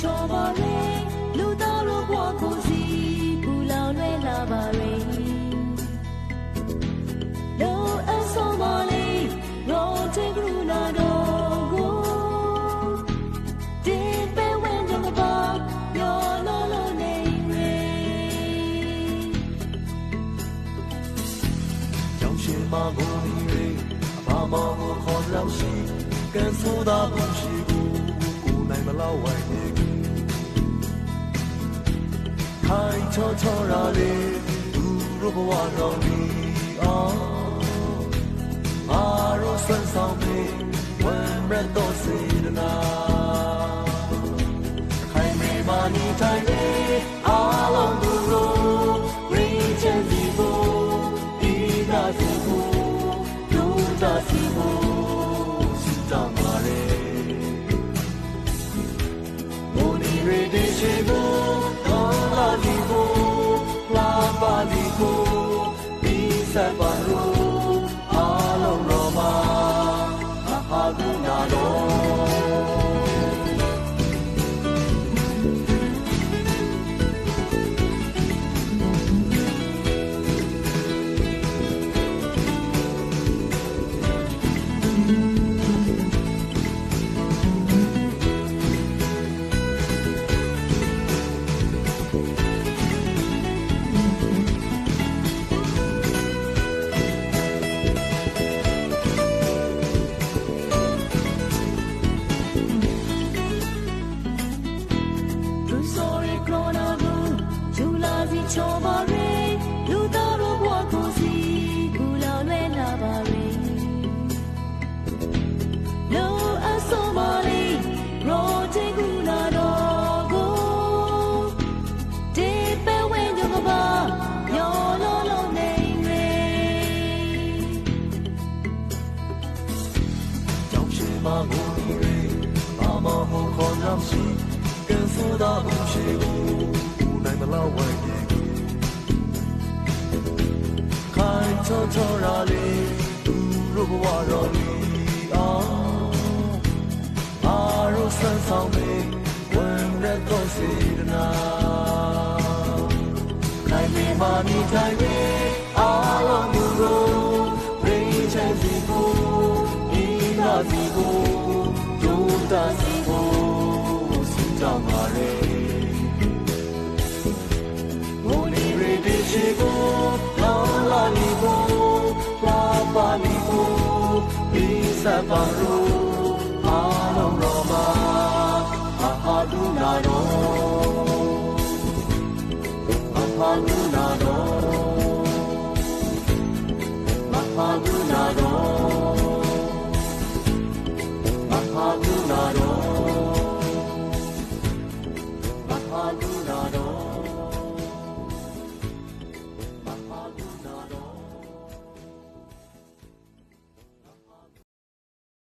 ချော်ပါလေလူသားတို့ဘဝကိုစီပူ ခေါ်လောက်ရှိကန်ဆိုတာဘူးရှိဘူးကိုနိုင်မလောက်ဝိုင်းနေခိုင်ချောချောရာလေးသူတို့ဘဝတော်ဒီအောအာရောဆန်းဆောင်မေဝမ်းရတော့စေတနာခိုင်မေမာနီတိုင်းလေးအားလုံးသူတို့ရင်းချင်စီဖို့ဒီနာစီဖို့ဒုတာစီဖို့စီတောင်းပါရဲမိုနီရေဒီရှိဖို့ ကြောင့်ရှိမကိုဒီရေဘာမဟုခေါ်နောက်ရှိကန်ဆိုတာဘူးရှိဘူးကိုနိုင်မလောက်ဝိုင်းနေခိုင်ချောချောရာလေးသူတို့ဘဝတော်ဒီအောအာရောဆန်းဆောင်မေဝမ်းရတော့စေတနာနိုင်မေမာနီတိုင်းရေ ဒီစပါရိုအားလုံးတော်မှာအာဟာဒုနာတော်အဖာလူနာတော်